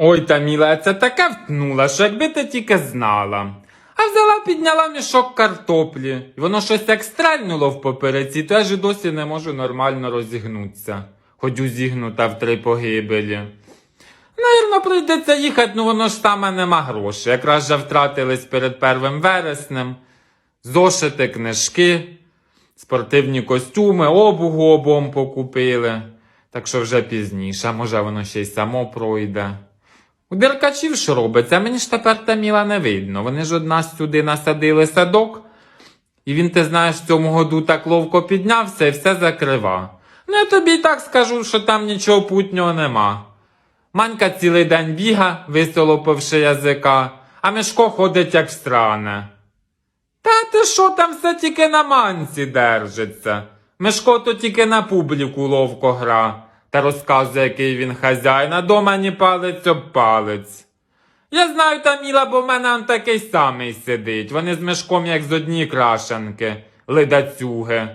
Ой, та міла, це таке втнула, що якби ти тільки знала. А взяла, підняла мішок картоплі, і воно щось як стрельнуло в попереці, то я ж і досі не можу нормально розігнутися, хоч зігнута в три погибелі. Наверно, прийдеться їхати, ну воно ж саме нема грошей. Якраз же втратились перед первим вереснем. Зошити, книжки, спортивні костюми, обугу обом покупили. Так що вже пізніше, може воно ще й само пройде. У деркачів що робиться? Мені ж тепер та міла не видно. Вони ж од нас сюди насадили садок. І він, ти знаєш, в цьому году так ловко піднявся і все закрива. Ну я тобі і так скажу, що там нічого путнього нема. Манька цілий день біга, висолопивши язика, а Мишко ходить як встране. Та ти що там все тільки на манці держиться? Мишко то тільки на публіку ловко гра та розказує, який він хазяїн, а дома ні палець об палець. Я знаю та міла, бо в мене он такий самий сидить. Вони з мешком, як з одні крашенки, ледацюги.